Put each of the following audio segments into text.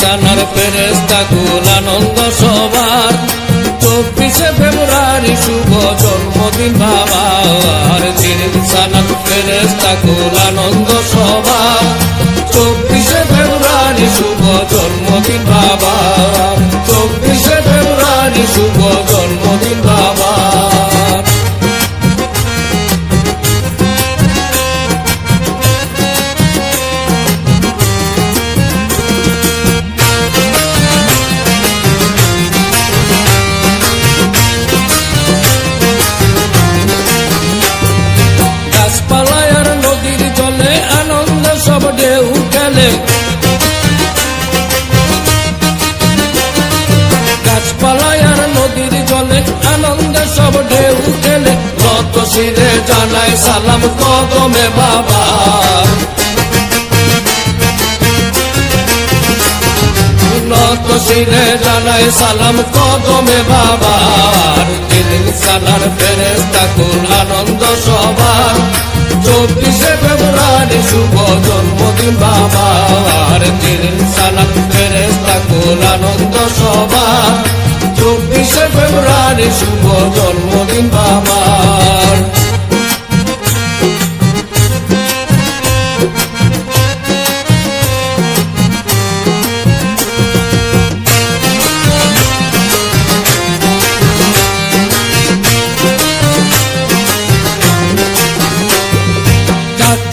সানার ফেরেস্তা গুল আনন্দ সবার। চব্বিশে ফেব্রুয়ারি শুভ জন্মদিন বাবার ইনসানার সানার ফেরেস্তা গুল আনন্দ সবার। চব্বিশে ফেব্রুয়ারি শুভ জন্মদিন বাবার শিরে জানাই সালাম, কদমে বাবা। শিরে জানাই সালাম, কদমে বাবার দিন সালার ফেরেস্তা কুল আনন্দ সবার। চব্বিশে ফেব্রুয়ারি শুভ জন্মদিন বাবার দিন সালাম ফেরেস্তা কুল আনন্দ সবার। চব্বিশে ফেব্রুয়ারি শুভ জন্মদিন বাবার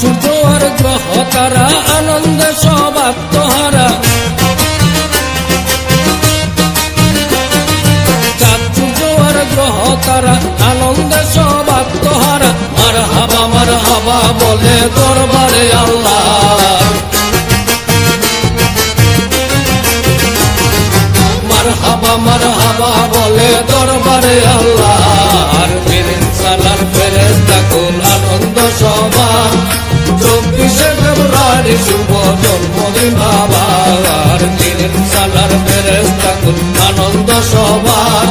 জোয়ার গ্রহ তারা, আনন্দে সব আত্মহারা গ্রহ তারা, আনন্দে সব আত্মহারা মার হাবা মার হাবা বলে দরবারে আল্লাহ। মার হাবা মার হাবা বলে দরবারে আল্লাহর সালার ফেরেস্তা কুল আনন্দ সবার।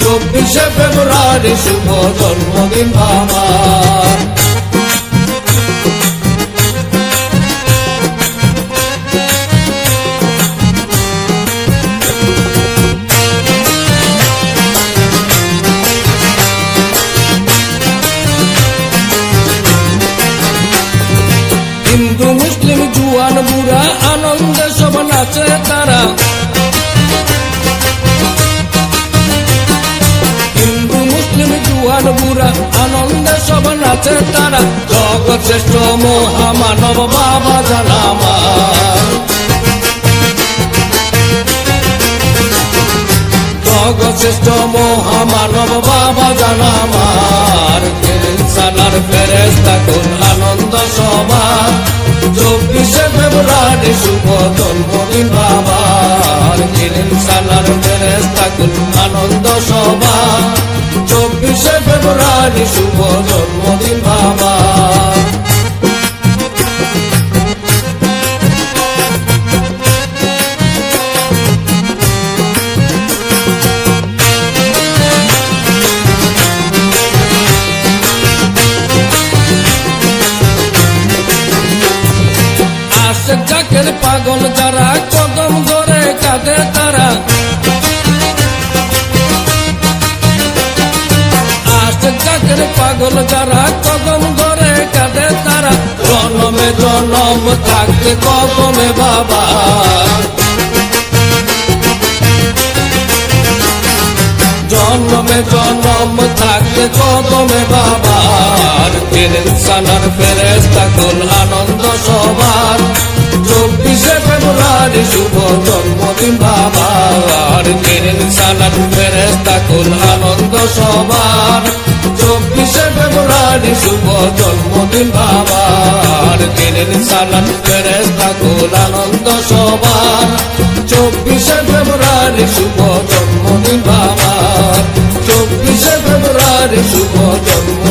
চব্বিশে ফেব্রুয়ারি শুভ জন্মদিন বাবার আনন্দে সব নাচে তারা। হিন্দু, মুসলিম, জুয়ান, বুড়া আনন্দে সব নাচে তারা। জগৎ শ্রেষ্ঠ মহামানব বাবা জানামা জগৎ মহামানব বাবা জানামার ফেরেস্তা কোন আনন্দ সভা চব্বিশে ফেব্রুয়ারি শুভ জন্মদিন বাবার কিরিন সালার ফেরেস্তা থাকুন আনন্দ সভা। চব্বিশে ফেব্রুয়ারি জাকের পাগল যারা কদম ধরে কাঁদে তারা। আশেক জাকের পাগল যারা কদম ধরে কাঁদে তারা। জনমে জনম থাকতে কদমে বাবা। জন্মে জন্ম থাকতে কদমে বাবার ফেরেস্তা কোন আনন্দ রহিম বাবা আর কেরেন সালাম ফেরেস্তা কোন আনন্দ সবার। চব্বিশে ফেব্রুয়ারি শুভ জন্মদিন বাবা আর কেরেন সালাম ফেরেস্তা কোন আনন্দ সবার। চব্বিশে ফেব্রুয়ারি শুভ জন্মদিন বাবা চব্বিশে ফেব্রুয়ারি শুভ জন্ম